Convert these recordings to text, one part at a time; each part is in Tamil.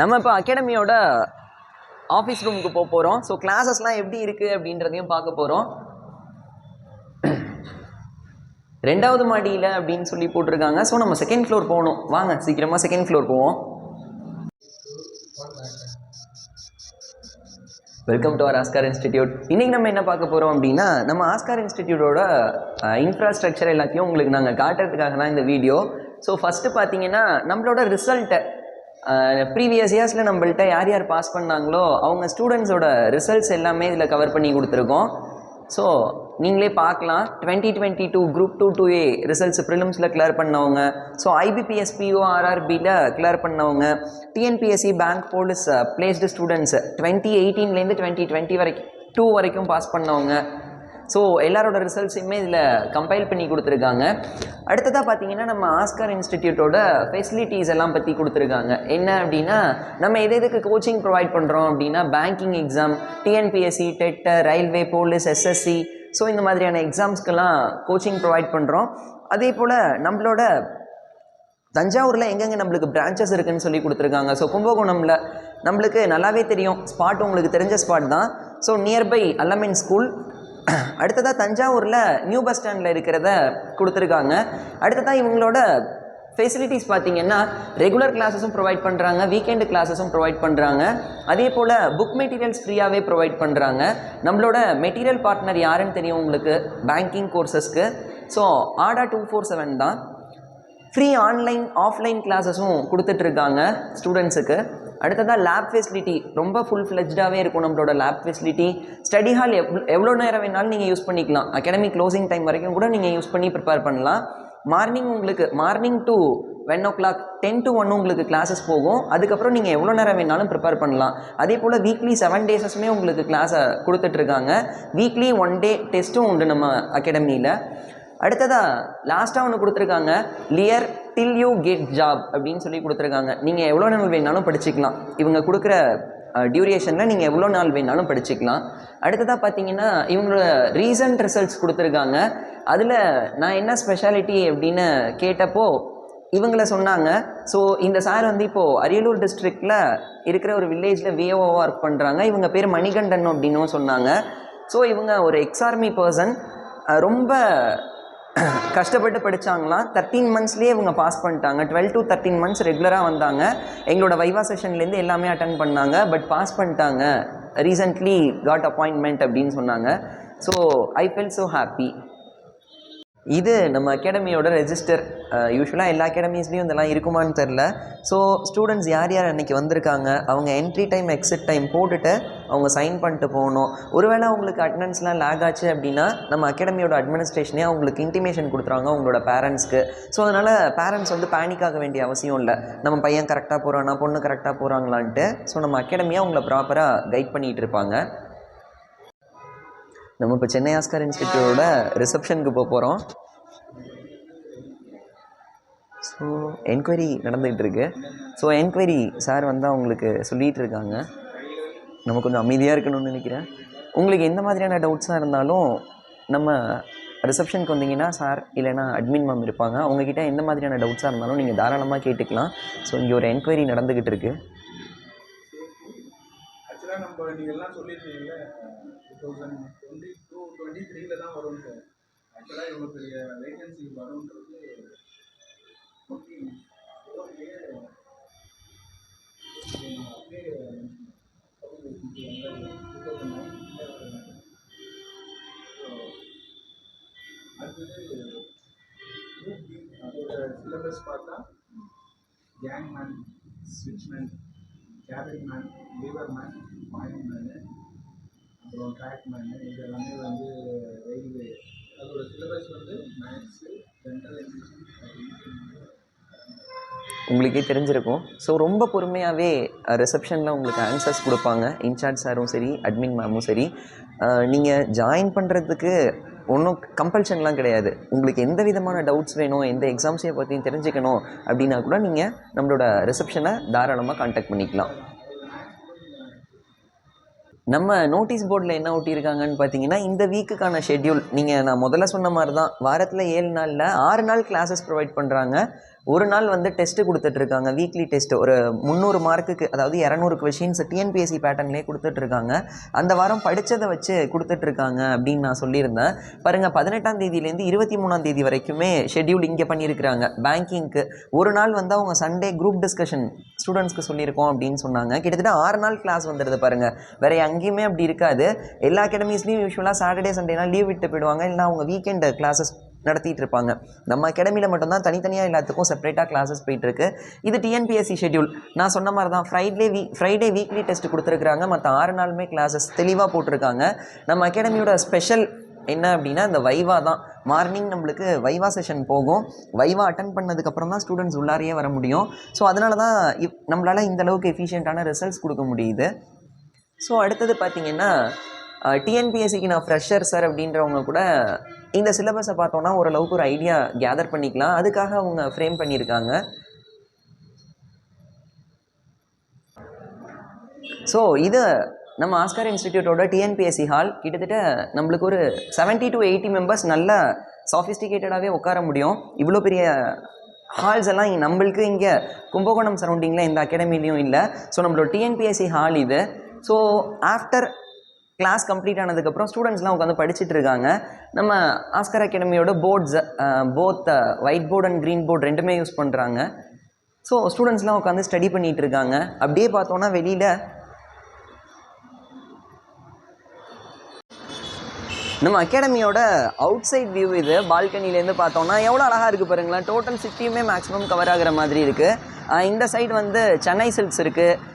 நம்ம இப்போ அகாடமியோட ஆஃபீஸ் ரூமுக்கு போக போகிறோம் ஸோ கிளாஸஸ்லாம் எப்படி இருக்குது அப்படின்றதையும் பார்க்க போகிறோம் ரெண்டாவது மாடியில் அப்படின்னு சொல்லி போட்டிருக்காங்க. ஸோ நம்ம செகண்ட் ஃப்ளோர் போகணும். வாங்க சீக்கிரமாக செகண்ட் ஃப்ளோர் போவோம். Welcome to our Oscar institute இன்றைக்கி நம்ம என்ன பார்க்க போகிறோம் அப்படின்னா நம்ம ஆஸ்கார் இன்ஸ்டிடியூட்டோட இன்ஃப்ராஸ்ட்ரக்சர் எல்லாத்தையும் உங்களுக்கு நாங்கள் காட்டுறதுக்காக தான் இந்த வீடியோ ஸோ ஃபஸ்ட்டு பார்த்தீங்கன்னா நம்மளோட ரிசல்ட்டை ப்ரீவியஸ் இயர்ஸில் நம்மள்ட்ட யார் யார் பாஸ் பண்ணாங்களோ அவங்க ஸ்டூடெண்ட்ஸோட ரிசல்ட்ஸ் எல்லாமே இதில் கவர் பண்ணி கொடுத்துருக்கோம். ஸோ நீங்களே பார்க்கலாம். Twenty twenty two group two two A results ப்ரிலிம்ஸில் clear பண்ணவங்க. ஸோ ஐபிபிஎஸ் பிஓஆர்ஆர்பியில் கிளியர் பண்ணவங்க. TNPSC bank police placed students twenty எயிட்டீன்லேருந்து twenty twenty வரைக்கும் டூ வரைக்கும் பாஸ் பண்ணவங்க. ஸோ எல்லாரோட ரிசல்ட்ஸையுமே இதில் கம்பைல் பண்ணி கொடுத்துருக்காங்க. அடுத்ததாக பார்த்தீங்கன்னா நம்ம ஆஸ்கர் இன்ஸ்டிடியூட்டோட ஃபெசிலிட்டிஸ் எல்லாம் பற்றி கொடுத்துருக்காங்க. என்ன அப்படின்னா நம்ம எது எதுக்கு கோச்சிங் ப்ரொவைட் பண்ணுறோம் அப்படின்னா banking exam TNPSC TET railway police SSC so இந்த மாதிரியான எக்ஸாம்ஸ்க்கெல்லாம் கோச்சிங் ப்ரொவைட் பண்ணுறோம் அதே போல் நம்மளோட தஞ்சாவூரில் எங்கெங்கே நம்மளுக்கு பிரான்ச்சஸ் இருக்குன்னு சொல்லி கொடுத்துருக்காங்க. ஸோ கும்பகோணமில் நம்மளுக்கு நல்லாவே தெரியும். ஸ்பாட் உங்களுக்கு தெரிஞ்ச ஸ்பாட் தான். ஸோ நியர்பை அல்லமின் ஸ்கூல் அடுத்ததாக தஞ்சாவூரில் நியூ பஸ் ஸ்டாண்டில் இருக்கிறத கொடுத்துருக்காங்க. அடுத்ததாக இவங்களோட ஃபெசிலிட்டிஸ் பார்த்தீங்கன்னா ரெகுலர் கிளாஸஸும் ப்ரொவைட் பண்ணுறாங்க வீக்கெண்டு கிளாஸஸும் ப்ரொவைட் பண்ணுறாங்க அதே போல் புக் மெட்டீரியல்ஸ் ஃப்ரீயாகவே ப்ரொவைட் பண்ணுறாங்க நம்மளோட மெட்டீரியல் பார்ட்னர் யாருன்னு தெரியும் உங்களுக்கு? Banking கோர்சஸ்க்கு so Adda two four seven தான். ஃப்ரீ ஆன்லைன் ஆஃப்லைன் கிளாஸஸும் கொடுத்துட்ருக்காங்க ஸ்டூடெண்ட்ஸுக்கு அடுத்ததாக லேப் ஃபெசிலிட்டி ரொம்ப ஃபுல் ஃப்ளெஜ்டாகவே இருக்கும் நம்மளோட லேப் ஃபெசிலிட்டி ஸ்டடி ஹால் எவ் எவ்வளோ நேரம் வேணாலும் நீங்கள் யூஸ் பண்ணிக்கலாம். அகாடமி க்ளோசிங் டைம் வரைக்கும் கூட நீங்கள் யூஸ் பண்ணி ப்ரிப்பேர் பண்ணலாம். மார்னிங் உங்களுக்கு morning to one o'clock ten to one உங்களுக்கு கிளாஸஸ் போகும். அதுக்கப்புறம் நீங்கள் எவ்வளோ நேரம் வேணாலும் ப்ரிப்பேர் பண்ணலாம். அதே போல் வீக்லி செவன் டேஸஸுமே உங்களுக்கு கிளாஸை கொடுத்துட்ருக்காங்க. வீக்லி ஒன் டே டெஸ்ட்டும் உண்டு நம்ம அகாடமியில் அடுத்ததாக லாஸ்ட்டாக ஒன்று கொடுத்துருக்காங்க. Learn till you get job அப்படின்னு சொல்லி கொடுத்துருக்காங்க. நீங்கள் எவ்வளோ நாள் வேணாலும் படிச்சுக்கலாம். இவங்க கொடுக்குற டியூரேஷனில் நீங்கள் எவ்வளோ நாள் வேணாலும் படிச்சுக்கலாம். அடுத்ததாக பார்த்தீங்கன்னா இவங்களோட ரீசன்ட் ரிசல்ட்ஸ் கொடுத்துருக்காங்க. அதில் நான் என்ன ஸ்பெஷாலிட்டி அப்படின்னு கேட்டப்போ இவங்கள சொன்னாங்க. ஸோ இந்த சார் வந்து இப்போது அரியலூர் டிஸ்ட்ரிக்டில் இருக்கிற ஒரு வில்லேஜில் விஏஓவாக ஒர்க் பண்ணுறாங்க இவங்க பேர் மணிகண்டன் அப்படின்னும் சொன்னாங்க. ஸோ இவங்க ஒரு எக்ஸார்மி பர்சன் ரொம்ப கஷ்டப்பட்டு படித்தாங்களாம் தேர்ட்டீன் மந்த்ஸ்லேயே இவங்க பாஸ் பண்ணிட்டாங்க. டுவெல் டு தேர்ட்டீன் மந்த்ஸ் ரெகுலராக வந்தாங்க. எங்களோட வைவா செஷன்லேருந்து எல்லாமே அட்டன் பண்ணாங்க. பட் பாஸ் பண்ணிட்டாங்க. ரீசெண்ட்லி காட் அப்பாயின்மெண்ட் அப்படின்னு சொன்னாங்க. So I feel so happy இது நம்ம அகாடமியோட ரெஜிஸ்டர் யூஸ்வலாக எல்லா அகாடமிஸ்லேயும் இதெல்லாம் இருக்குமான்னு தெரில ஸோ ஸ்டூடெண்ட்ஸ் யார் யார் அன்றைக்கி வந்திருக்காங்க அவங்க என்ட்ரி டைம் எக்ஸிட் டைம் போட்டுட்டு அவங்க சைன் பண்ணிட்டு போகணும். ஒருவேளை அவங்களுக்கு அட்டண்டன்ஸ்லாம் லேக் ஆச்சு அப்படின்னா நம்ம அகாடமியோட அட்மினிஸ்ட்ரேஷனே அவங்களுக்கு இன்டிமேஷன் கொடுத்துருவாங்க அவங்களோட பேரண்ட்ஸ்க்கு ஸோ அதனால் பேரண்ட்ஸ் வந்து பேனிக் ஆக வேண்டிய அவசியம் இல்லை. நம்ம பையன் கரெக்டாக போகிறானா பொண்ணு கரெக்டாக போகிறாங்களான்ட்டு ஸோ நம்ம அகாடமியாக அவங்கள ப்ராப்பராக கைட் பண்ணிகிட்டு இருப்பாங்க. நம்ம இப்போ சென்னை ஆஸ்கார் இன்ஸ்டிடியூட்டோட ரிசப்ஷனுக்கு போக போகிறோம் ஸோ என்கொயரி நடந்துகிட்டு இருக்கு ஸோ என்கொயரி சார் வந்து அவங்களுக்கு சொல்லிகிட்டு இருக்காங்க நம்ம கொஞ்சம் அமைதியாக இருக்கணும்னு நினைக்கிறேன். உங்களுக்கு எந்த மாதிரியான டவுட்ஸாக இருந்தாலும் நம்ம ரிசப்ஷனுக்கு வந்தீங்கன்னா சார் இல்லைனா அட்மின் மேம் இருப்பாங்க. அவங்கக்கிட்ட எந்த மாதிரியான டவுட்ஸாக இருந்தாலும் நீங்கள் தாராளமாக கேட்டுக்கலாம். ஸோ இங்கே ஒரு என்கொயரி நடந்துக்கிட்டு இருக்குது தௌசண்ட் டுவெண்ட்டி டூ டுவெண்ட்டி த்ரீல தான் வரும் சார் ஆக்சுவலாக இவ்வளோ பெரிய வேகன்சி வரும்ன்றது அடுத்தது அதோட சிலபஸ் பார்த்தா gangman switchman cabin man lever man main man அப்புறம் ட்ராக் மேனு இது எல்லாமே வந்து ரயில்வே அதோட சிலபஸ் வந்து மேக்ஸு ஜென்ரல் உங்களுக்கே தெரிஞ்சிருக்கும். ஸோ ரொம்ப பொறுமையாகவே ரிசப்ஷனில் உங்களுக்கு ஆன்சர்ஸ் கொடுப்பாங்க. இன்சார்ஜ் சாரும் சரி அட்மின் மேமும் சரி. நீங்கள் ஜாயின் பண்ணுறதுக்கு ஒன்றும் கம்பல்ஷன்லாம் கிடையாது. உங்களுக்கு எந்த விதமான டவுட்ஸ் வேணும் எந்த எக்ஸாம்ஸை பற்றியும் தெரிஞ்சுக்கணும் அப்படின்னா கூட நீங்கள் நம்மளோட ரிசப்ஷனை தாராளமாக காண்டாக்ட் பண்ணிக்கலாம். நம்ம நோட்டீஸ் போர்டில் என்ன ஒட்டியிருக்காங்கன்னு பார்த்தீங்கன்னா இந்த வீக்குக்கான ஷெட்யூல் நீங்கள் நான் முதல்ல சொன்ன மாதிரி தான் வாரத்தில் ஏழு நாளில் ஆறு நாள் கிளாஸஸ் ப்ரொவைட் பண்ணுறாங்க ஒரு நாள் வந்து டெஸ்ட்டு கொடுத்துட்ருக்காங்க. வீக்லி டெஸ்ட்டு ஒரு முந்நூறு மார்க்குக்கு அதாவது இரநூறு கொஷின்ஸ் டிஎன்பிஎஸ்சி பேட்டர்ன்லேயே கொடுத்துட்ருக்காங்க. அந்த வாரம் படித்ததை வச்சு கொடுத்துட்ருக்காங்க அப்படின்னு நான் சொல்லியிருந்தேன். பாருங்கள் பதினெட்டாம் தேதியிலேருந்து இருபத்தி மூணாம் தேதி வரைக்குமே ஷெட்யூல் இங்கே பண்ணியிருக்கிறாங்க. பேங்கிங்க்கு ஒரு நாள் வந்து அவங்க சண்டே குரூப் டிஸ்கஷன் ஸ்டூடெண்ட்ஸ்க்கு சொல்லியிருக்கோம் அப்படின்னு சொன்னாங்க. கிட்டத்தட்ட ஆறு நாள் கிளாஸ் வந்துடுது பாருங்கள் வேறு எங்கேயுமே அப்படி இருக்காது. எல்லா அகாடமிஸ்லேயும் யூஸ்வலாக சாட்டர்டே சண்டேலாம் லீவ் விட்டு போயிடுவாங்க. இல்லைனா அவங்க வீக்கெண்டு கிளாஸஸ் நடத்திட்டு இருப்பாங்க நம்ம அகாடமியில் மட்டும்தான் தனித்தனியாக எல்லாத்துக்கும் செப்பரேட்டாக கிளாஸஸ் போயிட்டுருக்கு இது டிஎன்பிஎஸ்சி ஷெட்யூல் நான் சொன்ன மாதிரி தான் Friday week Friday weekly test கொடுத்துருக்குறாங்க. மற்ற ஆறு நாளுமே கிளாஸஸ் தெளிவாக போட்டிருக்காங்க. நம்ம அகாடமியோட ஸ்பெஷல் என்ன அப்படின்னா இந்த வைவா தான். மார்னிங் நம்மளுக்கு வைவா செஷன் போகும். வைவா அட்டன் பண்ணதுக்கப்புறம் தான் ஸ்டூடெண்ட்ஸ் உள்ளாரையே வர முடியும். ஸோ அதனால தான் இப் நம்மளால் இந்த அளவுக்கு எஃபிஷியண்ட்டான ரிசல்ட்ஸ் கொடுக்க முடியுது. ஸோ அடுத்தது பார்த்தீங்கன்னா டிஎன்பிஎஸ்சிக்கு நான் ஃப்ரெஷர் சார் அப்படின்றவங்க கூட இந்த சிலபஸை பார்த்தோன்னா ஓரளவுக்கு ஒரு ஐடியா கேதர் பண்ணிக்கலாம். அதுக்காக அவங்க ஃப்ரேம் பண்ணியிருக்காங்க. ஸோ இது நம்ம ஆஸ்கார் இன்ஸ்டிடியூட்டோட டிஎன்பிஎஸ்சி ஹால் கிட்டத்தட்ட நம்மளுக்கு ஒரு 70 டு எயிட்டி மெம்பர்ஸ் நல்ல சாஃபிஸ்டிகேட்டடாகவே உட்கார முடியும். இவ்வளோ பெரிய ஹால்ஸ் எல்லாம் இங்கே நம்மளுக்கு இங்கே கும்பகோணம் சரௌண்டிங்கில் எந்த அகாடமிலையும் இல்லை. ஸோ நம்மளோட டிஎன்பிஎஸ்சி ஹால் இது. ஸோ ஆஃப்டர் கிளாஸ் கம்ப்ளீட் ஆனதுக்கப்புறம் ஸ்டூடெண்ட்ஸ்லாம் உட்காந்து படிச்சுட்டு இருக்காங்க. நம்ம Oscar அகாடமியோட boards both white board and green board ரெண்டுமே யூஸ் பண்ணுறாங்க ஸோ ஸ்டூடெண்ட்ஸ்லாம் உட்காந்து ஸ்டடி பண்ணிகிட்டு இருக்காங்க. அப்படியே பார்த்தோன்னா வெளியில் நம்ம அகாடமியோட அவுட் சைட் வியூ இது. பால்கனிலேருந்து பார்த்தோம்னா எவ்வளோ அழகாக இருக்குது பாருங்களேன். டோட்டல் சிட்டியுமே மேக்ஸிமம் கவர் ஆகுற மாதிரி இருக்குது இந்த சைடு வந்து சென்னை சில்க்ஸ் இருக்குது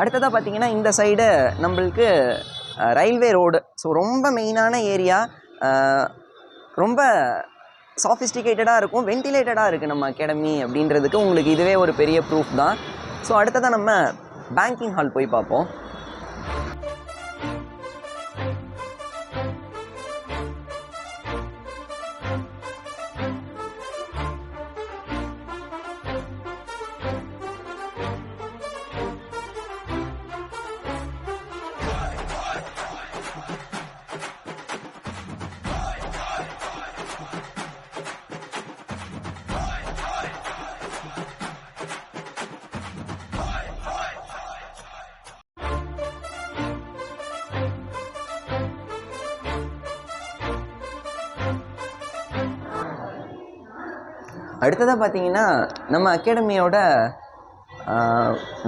அடுத்ததாக பார்த்தீங்கன்னா இந்த சைடு நம்மளுக்கு ரயில்வே ரோடு ஸோ ரொம்ப மெயினான ஏரியா ரொம்ப சாஃபிஸ்டிகேட்டடாக இருக்கும் வென்டிலேட்டடாக இருக்குது நம்ம அகாடமி அப்படின்றதுக்கு உங்களுக்கு இதுவே ஒரு பெரிய ப்ரூஃப் தான். ஸோ அடுத்ததாக நம்ம பேங்கிங் ஹால் போய் பார்ப்போம். அடுத்ததாக பார்த்தீங்கன்னா நம்ம அகாடமியோட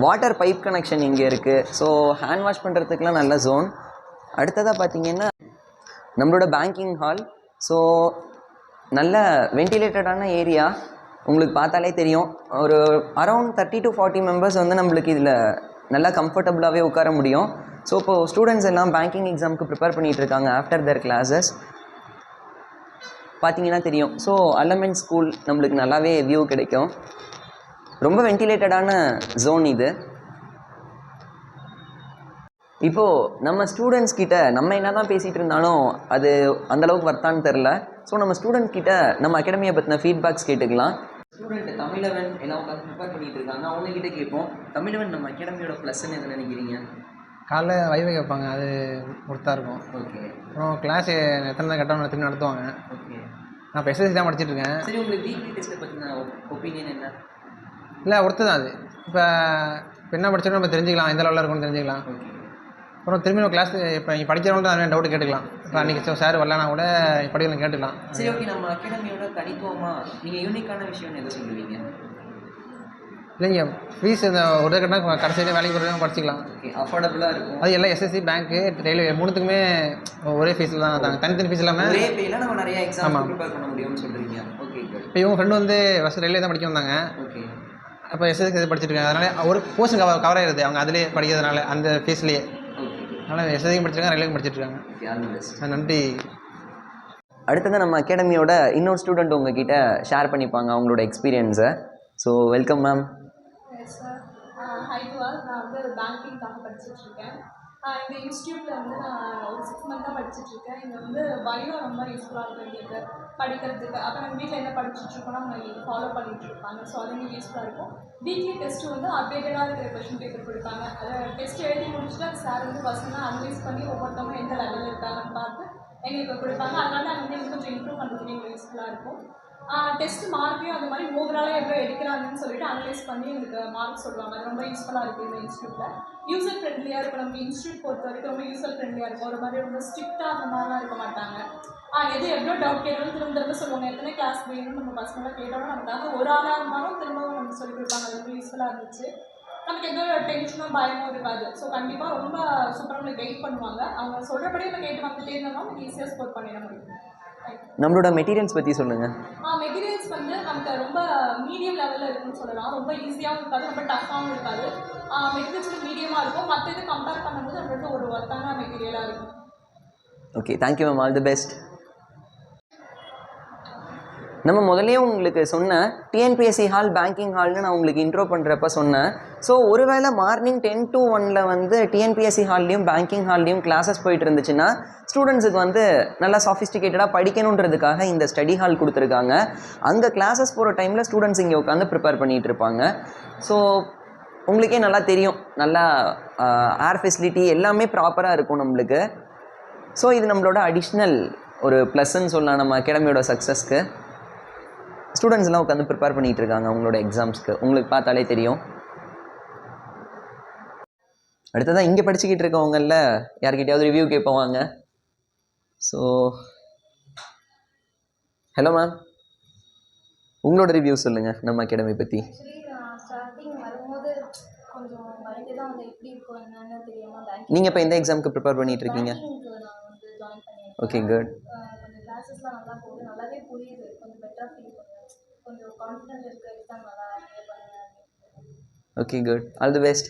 வாட்டர் பைப் கனெக்ஷன் இங்கே இருக்குது ஸோ ஹேண்ட் வாஷ் பண்ணுறதுக்குலாம் நல்ல ஜோன் அடுத்ததாக பார்த்தீங்கன்னா நம்மளோட பேங்கிங் ஹால் ஸோ நல்ல வென்டிலேட்டடான ஏரியா உங்களுக்கு பார்த்தாலே தெரியும். ஒரு around thirty to forty members வந்து நம்மளுக்கு இதில் நல்லா கம்ஃபர்டபுளாகவே உட்கார முடியும். ஸோ இப்போது ஸ்டூடெண்ட்ஸ் எல்லாம் பேங்கிங் எக்ஸாமுக்கு ப்ரிப்பேர் பண்ணிகிட்டு இருக்காங்க ஆஃப்டர் தர் கிளாஸஸ் பார்த்தீங்கன்னா தெரியும். ஸோ அலமெண்ட் ஸ்கூல் நம்மளுக்கு நல்லாவே வியூ கிடைக்கும். ரொம்ப வென்டிலேட்டடான ஜோன் இது. இப்போது நம்ம ஸ்டூடெண்ட்ஸ் கிட்ட நம்ம என்ன தான் பேசிகிட்டு இருந்தாலும் அது அந்த அளவுக்கு வர்த்தான்னு தெரில ஸோ நம்ம ஸ்டூடெண்ட் கிட்ட நம்ம அகாடமியை பற்றின ஃபீட்பேக்ஸ் கேட்டுக்கலாம். ஸ்டூடெண்ட் தமிழவன் எல்லாம் உட்காந்து ப்ரிப்பேர் இருக்காங்க. அவங்க கேட்போம். தமிழவன் நம்ம அகாடமியோட ப்ளஸ்ன்னு எது நினைக்கிறீங்க? காலைல வைவை கேட்பாங்க அது ஒருத்தா இருக்கும். ஓகே அப்புறம் கிளாஸ் எத்தனை தான் கரெக்டாக திரும்பி நடத்துவாங்க. ஓகே நான் இப்போ எஸ்எஸ்சி தான் படிச்சிட்டு இருக்கேன் சரி உங்களுக்கு வீக்லி டெஸ்ட்டை பற்றின ஒப்பீனியன் என்ன? இல்லை ஒருத்தர் தான் அது. இப்போ இப்போ என்ன படிச்சோம் நம்ம தெரிஞ்சுக்கலாம் எந்த லெவலில் இருக்கும்னு தெரிஞ்சுக்கலாம். ஓகே அப்புறம் திரும்பி நம்ம கிளாஸ் இப்போ நீங்கள் படிக்கிறவங்கள்ட்ட நிறைய டவுட் கேட்டுக்கலாம். இப்போ அன்றைக்கி சார் வரலனா கூட படிக்கலாம் கேட்டுக்கலாம். சரி ஓகே நம்ம அகாடமியோட தனித்துவமா நீங்கள் யூனிக்கான விஷயம் எதை சொல்லுவீங்க? இல்லைங்க ஃபீஸ் இந்த ஒரு கட்டினா கடைசியில் வேலைக்கு போகிறவங்க படிச்சிக்கலாம். ஓகே அஃபோர்டபுளாக இருக்கும். அது எல்லாம் எஸ்எஸ்சி பேங்க்கு ரயில்வே மூணுத்துக்குமே ஒரே ஃபீஸில் தான் தாங்க தனித்தனி ஃபீஸ் இல்லாமல் ஒரே நம்ம நிறைய எக்ஸாம். ப்ரிப்பேர் பண்ண முடியும்னு சொல்றீங்க. ஓகே இப்போ இவங்க ஃப்ரெண்டு வந்து ஃபஸ்ட் ரயில்வே தான் படிக்க வந்தாங்க. ஓகே அப்போ எஸ்எஸ்சி இது படிச்சிட்டு இருக்காங்க அதனால ஒரு போர்ஷன் கவர் கவர் ஆயிருது. அவங்க அதிலே படிக்கிறதுனால அந்த ஃபீஸ்லேயே ஓகே அதனால் எஸ்எஸ்சியும் படிச்சிருக்காங்க பெஸ்ட் ஆ, நன்றி. அடுத்தது நம்ம அகாடமியோட இன்னொரு ஸ்டூடெண்ட் உங்ககிட்ட ஷேர் பண்ணிப்பாங்க அவங்களோட எக்ஸ்பீரியன்ஸை ஸோ வெல்கம் மேம் ஹை நான் வந்து பேங்கிங்காக படிச்சுட்ருக்கேன். இந்த இன்ஸ்டியூட்டில் வந்து நான் ஒரு சிக்ஸ் மந்த்தாக படிச்சுட்ருக்கேன். இங்கே வந்து பயோ ரொம்ப யூஸ்ஃபுல்லாக இருக்கும் எங்களுக்கு படிக்கிறதுக்கு. அப்போ நம்ம வீட்டில் என்ன படிச்சுட்ருக்கோம் நம்ம எங்களுக்கு ஃபாலோ பண்ணிகிட்ருப்பாங்க இருப்பாங்க ஸோ அது எங்களுக்கு யூஸ்ஃபுல்லாக இருக்கும். வீக்லி டெஸ்ட் வந்து அப்டேட்டடாக இருக்கிற கொஷின் பேப்பர் கொடுப்பாங்க. அதை டெஸ்ட் எழுதி முடிச்சுட்டு அது சார் வந்து பர்சனாக அனலைஸ் பண்ணி ஒவ்வொருத்தவங்க எந்த லெவலில் இருக்காங்கன்னு பார்த்து எங்களுக்கு கொடுப்பாங்க. அதனால அது வந்து கொஞ்சம் இம்ப்ரூவ் பண்ணுறதுக்கு எங்களுக்கு யூஸ்ஃபுல்லாக இருக்கும். டெஸ்ட் மார்க்கையும் அந்த மாதிரி ஓவராலாக எவ்வளோ எடுக்கிறாங்கன்னு சொல்லிட்டு அனலைஸ் பண்ணி எங்களுக்கு மார்க் சொல்லுவாங்க. அது ரொம்ப யூஸ்ஃபுல்லாக இருக்குது இந்த இன்ஸ்டியூட்டில் யூசர் ஃப்ரெண்ட்லியாக இருக்கும் நம்ம இன்ஸ்டியூட் பொறுத்த வரைக்கும் ரொம்ப யூசர் ஃப்ரெண்ட்லியாக இருக்கும். ஒரு மாதிரி ரொம்ப ஸ்ட்ரிக்டாக அந்த மாதிரிலாம் இருக்க மாட்டாங்க. ஆ எது எவ்வளோ டவுட் கேட்டாலும் திரும்ப திரும்ப சொல்லுவாங்க. எத்தனை கிளாஸ் வேணும்னு நம்ம பசங்களாக கேட்டாலும் நமக்காக ஒரு ஆளாக இருந்தாலும் திரும்பவும் நமக்கு சொல்லி கொடுப்பாங்க. அது ரொம்ப யூஸ்ஃபுல்லாக இருந்துச்சு. நமக்கு எந்த ஒரு டென்ஷனும் பயமும் இருக்காது. ஸோ கண்டிப்பாக ரொம்ப சூப்பராக நம்மளுக்கு கைட் பண்ணுவாங்க. அவங்க சொல்கிறபடி நம்ம கேட்டு வந்துட்டே இருந்தோம்னா ஈஸியாக ஸ்கோர் பண்ணிட முடியும். நம்மளோட மெட்டீரியல்ஸ் பற்றி சொல்லுங்கள் மெட்டீரியல்ஸ் வந்து நமக்கு ரொம்ப மீடியம் லெவலில் இருக்குன்னு சொல்லலாம். ரொம்ப ஈஸியாகவும் இருக்காது ரொம்ப டஃப்பாகவும் இருக்காது. மெட்டீரியல்ஸ் மீடியமாக இருக்கும். மற்ற இது கம்பேர் பண்ணும்போது நம்மளுக்கு ஒரு ஒர்த்தான மெட்டீரியலாக இருக்கும். Okay thank you ma'am all the best நம்ம முதல்லயே உங்களுக்கு சொன்னேன் டிஎன்பிஎஸ்சி ஹால் பேங்கிங் ஹால்னு நான் உங்களுக்கு இன்ட்ரோ பண்ணுறப்ப சொன்னேன். ஸோ ஒருவேளை மார்னிங் டென் டு ஒனில் வந்து டிஎன்பிஎஸ்சி ஹால்லையும் பேங்கிங் ஹால்லையும் கிளாஸஸ் போயிட்டு இருந்துச்சுன்னா ஸ்டூடெண்ட்ஸுக்கு வந்து நல்லா சாஃபிஸ்டிகேட்டடாக படிக்கணுன்றதுக்காக இந்த ஸ்டடி ஹால் கொடுத்துருக்காங்க. அங்கே கிளாஸஸ் போகிற டைமில் ஸ்டூடெண்ட்ஸ் இங்கே உட்காந்து ப்ரிப்பேர் பண்ணிகிட்டு இருப்பாங்க. ஸோ உங்களுக்கே நல்லா தெரியும். நல்லா ஏர் ஃபெசிலிட்டி எல்லாமே ப்ராப்பராக இருக்கும் நம்மளுக்கு. ஸோ இது நம்மளோட அடிஷ்னல் ஒரு ப்ளஸ்ன்னு சொல்லலாம் நம்ம அகாடமியோட சக்ஸஸ்க்கு ஸ்டூடெண்ட்ஸ்லாம் உட்காந்து ப்ரிப்பேர் பண்ணிகிட்டு இருக்காங்க அவங்களோட எக்ஸாம்ஸ்க்கு உங்களுக்கு பார்த்தாலே தெரியும். அடுத்ததான் இங்கே படிச்சுக்கிட்டு இருக்கவங்களில் யார்கிட்டயாவது ரிவ்யூ கேட்போவாங்க ஸோ ஹலோ மேம் உங்களோட ரிவ்யூ சொல்லுங்கள் நம்ம அகாடமி பற்றி நீங்கள் இப்போ எந்த எக்ஸாமுக்கு ப்ரிப்பேர் பண்ணிட்டு இருக்கீங்க? பண்ணியிருக்கேன். Okay good okay good all the best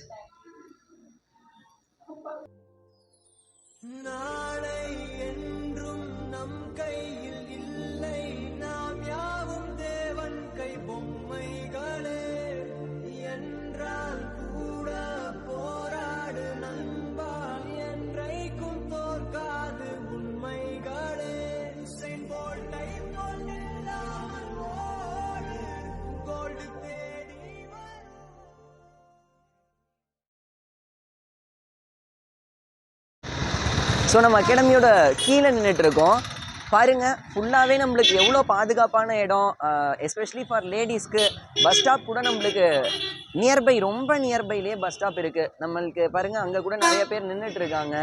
நாளை ஸோ நம்ம அகாடமியோட கீழே நின்றுட்டு இருக்கோம் பாருங்கள் ஃபுல்லாகவே நம்மளுக்கு எவ்வளோ பாதுகாப்பான இடம் எஸ்பெஷலி ஃபார் லேடிஸ்க்கு பஸ் ஸ்டாப் கூட நம்மளுக்கு நியர்பை ரொம்ப நியர்பைலேயே பஸ் ஸ்டாப் இருக்குது நம்மளுக்கு பாருங்கள் அங்கே கூட நிறைய பேர் நின்றுட்டு இருக்காங்க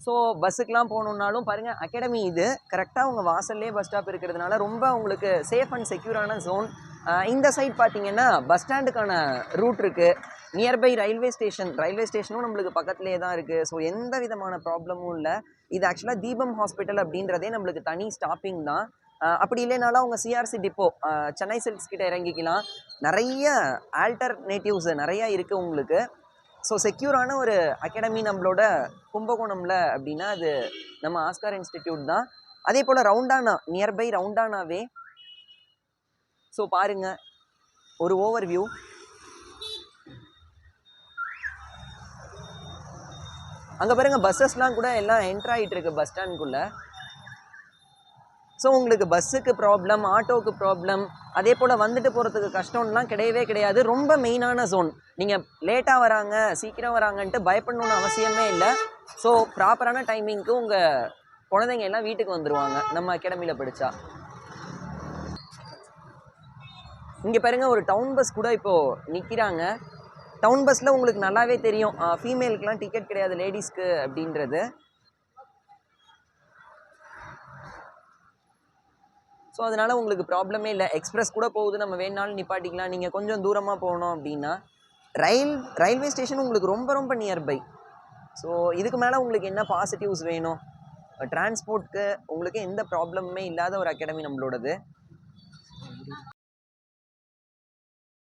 ஸோ பஸ்ஸுக்கெலாம் போகணுன்னாலும் பாருங்கள் அகாடமி இது. கரெக்டாக உங்கள் வாசல்லே பஸ் ஸ்டாப் இருக்கிறதுனால ரொம்ப உங்களுக்கு சேஃப் அண்ட் செக்யூரான ஜோன் இந்த சைட் பார்த்தீங்கன்னா பஸ் ஸ்டாண்டுக்கான ரூட் இருக்குது நியர்பை ரயில்வே ஸ்டேஷன் ரயில்வே ஸ்டேஷனும் நம்மளுக்கு பக்கத்துலேயே தான் இருக்குது ஸோ எந்த விதமான ப்ராப்ளமும் இல்லை. இது ஆக்சுவலாக தீபம் ஹாஸ்பிட்டல் அப்படின்றதே நம்மளுக்கு தனி ஸ்டாப்பிங் தான். அப்படி இல்லைனாலும் அவங்க சிஆர்சி டிப்போ சென்னை சில்க்ஸ் கிட்ட இறங்கிக்கலாம். நிறைய ஆல்டர்னேட்டிவ்ஸ் நிறைய இருக்குது உங்களுக்கு. ஸோ செக்யூரான ஒரு அகாடமி நம்மளோட கும்பகோணமில் அப்படின்னா அது நம்ம ஆஸ்கார் இன்ஸ்டிடியூட் தான். அதே போல் ரவுண்டானா நியர்பை ரவுண்டானாவே ஸோ பாருங்கள் ஒரு ஓவர் வியூ அங்கே பாருங்கள் பஸ்ஸஸ்லாம் கூட எல்லாம் என்ட்ரு ஆகிட்டு இருக்கு பஸ் ஸ்டாண்ட்குள்ளே ஸோ உங்களுக்கு பஸ்ஸுக்கு ப்ராப்ளம் ஆட்டோவுக்கு ப்ராப்ளம் அதே போல் வந்துட்டு போகிறதுக்கு கஷ்டம்லாம் கிடையவே கிடையாது. ரொம்ப மெயினான ஜோன் நீங்கள் லேட்டாக வராங்க சீக்கிரம் வராங்கன்ட்டு பயப்படணும்னு அவசியமே இல்லை. ஸோ ப்ராப்பரான டைமிங்க்கு உங்கள் குழந்தைங்க எல்லாம் வீட்டுக்கு வந்துடுவாங்க நம்ம அகாடமியில் படித்தா இங்கே பாருங்கள் ஒரு டவுன் பஸ் கூட இப்போது நிற்கிறாங்க டவுன் பஸ்ஸில் உங்களுக்கு நல்லாவே தெரியும். ஃபீமேலுக்குலாம் டிக்கெட் கிடையாது லேடிஸ்க்கு அப்படின்றது. ஸோ அதனால் உங்களுக்கு ப்ராப்ளமே இல்லை. எக்ஸ்பிரஸ் கூட போகுது. நம்ம வேணாலும் நிப்பாட்டிக்கலாம். நீங்கள் கொஞ்சம் தூரமாக போகணும் அப்படின்னா ரயில் ரயில்வே ஸ்டேஷன் உங்களுக்கு ரொம்ப ரொம்ப நியர்பை ஸோ இதுக்கு மேலே உங்களுக்கு என்ன பாசிட்டிவ்ஸ் வேணும்? டிரான்ஸ்போர்ட்க்கு உங்களுக்கு எந்த ப்ராப்ளமுமே இல்லாத ஒரு அகாடமி நம்மளோடது.